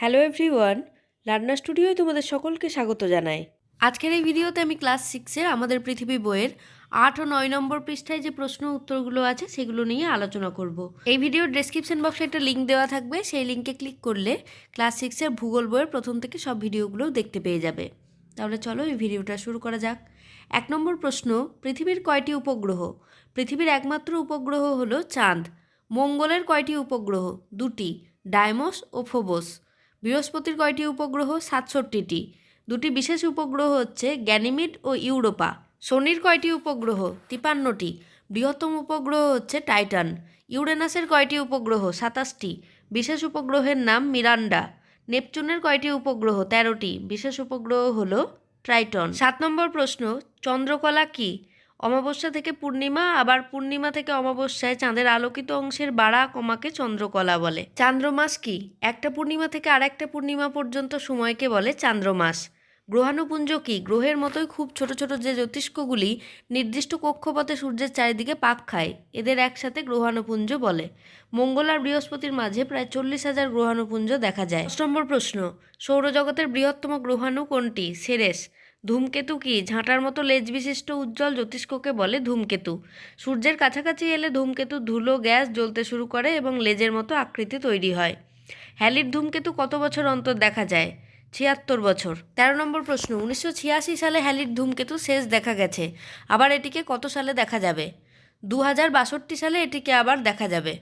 Hello everyone রান্না স্টুডিওয় তোমাদের সকলকে স্বাগত জানাই। আজকের এই ভিডিওতে আমি ক্লাস সিক্সের আমাদের পৃথিবী বইয়ের আট ও নয় নম্বর পৃষ্ঠায় যে প্রশ্ন উত্তরগুলো আছে সেগুলো নিয়ে আলোচনা করব। এই ভিডিওর ডেসক্রিপশন বক্সে একটা লিঙ্ক দেওয়া থাকবে, সেই লিঙ্কে ক্লিক করলে ক্লাস সিক্সের ভূগোল বইয়ের প্রথম থেকে সব ভিডিওগুলো দেখতে পেয়ে যাবে। তাহলে চলো এই ভিডিওটা শুরু করা যাক। এক নম্বর প্রশ্ন, পৃথিবীর কয়টি উপগ্রহ? পৃথিবীর একমাত্র উপগ্রহ হলো চাঁদ। মঙ্গলের কয়টি উপগ্রহ? দুটি, ডায়মস ও ফোবস। বৃহস্পতির কয়টি উপগ্রহ? সাতষট্টিটি। দুটি বিশেষ উপগ্রহ হচ্ছে গ্যানিমিড ও ইউরোপা। শনির কয়টি উপগ্রহ? তিপান্নটি। বৃহত্তম উপগ্রহ হচ্ছে টাইটান। ইউরেনাসের কয়টি উপগ্রহ? সাতাশটি। বিশেষ উপগ্রহের নাম মিরান্ডা। নেপচুনের কয়টি উপগ্রহ? তেরোটি। বিশেষ উপগ্রহ হলো ট্রাইটন। সাত নম্বর প্রশ্ন, চন্দ্রকলা কি? অমাবস্যা থেকে পূর্ণিমা, আবার পূর্ণিমা থেকে অমাবস্যায় চাঁদের আলোকিত অংশের বাড়া কমাকে চন্দ্রকলা বলে। চান্দ্রমাস কি? একটা পূর্ণিমা থেকে আরেকটা পূর্ণিমা পর্যন্ত সময়কে বলে চান্দ্রমাস গ্রহাণুপুঞ্জ কি? গ্রহের মতোই খুব ছোট ছোট যে জ্যোতিষ্কগুলি নির্দিষ্ট কক্ষপথে সূর্যের চারিদিকে পাক খায়, এদের একসাথে গ্রহাণুপুঞ্জ বলে। মঙ্গল আর বৃহস্পতির মাঝে প্রায় চল্লিশ হাজার গ্রহাণুপুঞ্জ দেখা যায়। দশ নম্বর প্রশ্ন, সৌরজগতের বৃহত্তম গ্রহাণু কোনটি? সেরেস। ধূমকেতু কি? ঝাঁটার মতো লেজ বিশিষ্ট উজ্জ্বল জ্যোতিষ্ককে বলে ধূমকেতু। সূর্যের কাছাকাছি এলে ধূমকেতু ধুলো, গ্যাস জ্বলতে শুরু করে এবং লেজের মতো আকৃতি তৈরি হয়। হ্যালির ধূমকেতু কত বছর অন্তর দেখা যায়? ছিয়াত্তর বছর। তেরো নম্বর প্রশ্ন, উনিশশো ছিয়াশি সালে হ্যালির ধূমকেতু শেষ দেখা গেছে। আবার এটিকে কত সালে দেখা যাবে? দু হাজার বাষট্টি সালে এটিকে আবার দেখা যাবে।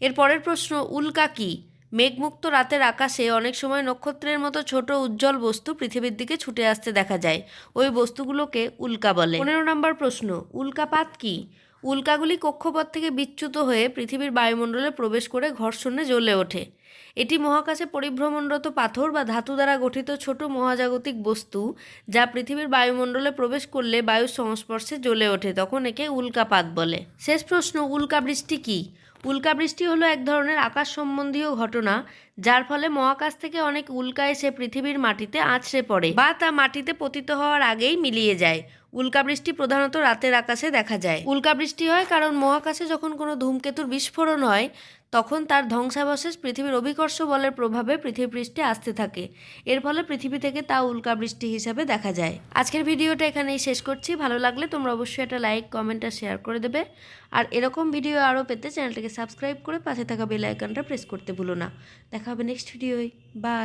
এর পরের প্রশ্ন, উল্কা কি? মেঘমুক্ত রাতের আকাশে অনেক সময় নক্ষত্রের মতো ছোট উজ্জ্বল বস্তু পৃথিবীর দিকে ছুটে আসতে দেখা যায়। ওই বস্তুগুলোকে উল্কা বলে। পনেরো নম্বর প্রশ্ন, উল্কাপাত কি? উল্কাগুলি কক্ষপথ থেকে বিচ্যুত হয়ে পৃথিবীর বায়ুমণ্ডলে প্রবেশ করে ঘর্ষণে জ্বলে ওঠে। এটি মহাকাশে পরিভ্রমণরত পাথর বা ধাতু দ্বারা গঠিত ছোট মহাজাগতিক বস্তু যা পৃথিবীর বায়ুমণ্ডলে প্রবেশ করলে বায়ুর সংস্পর্শে জ্বলে ওঠে, তখন একে উল্কাপাত বলে। শেষ প্রশ্ন উল্কা উল্কাবৃষ্টি কী? উল্কাবৃষ্টি হলো এক ধরনের আকাশ সম্বন্ধীয় ঘটনা যার ফলে মহাকাশ থেকে অনেক উল্কা এসে পৃথিবীর মাটিতে আছড়ে পড়ে বা তা মাটিতে পতিত হওয়ার আগেই মিলিয়ে যায়। উল্কাবৃষ্টি প্রধানত রাতের আকাশে দেখা যায়। উল্কাবৃষ্টি হয় কারণ মহাকাশে যখন কোনো ধূমকেতুর বিস্ফোরণ হয় তখন তার ধ্বংসাবশেষ পৃথিবীর অভিকর্ষ বলের প্রভাবে পৃথিবী পৃষ্ঠে আসতে থাকে। এর ফলে পৃথিবী থেকে তা উল্কা বৃষ্টি হিসাবে দেখা যায়। আজকের ভিডিওটা এখানেই শেষ করছি। ভালো লাগলে তোমরা অবশ্যই একটা লাইক, কমেন্ট আর শেয়ার করে দেবে। আর এরকম ভিডিও আরও পেতে চ্যানেলটাকে সাবস্ক্রাইব করে পাশে থাকা বেল আইকনটা প্রেস করতে ভুলো না। দেখা হবে নেক্সট ভিডিওয়। বাই।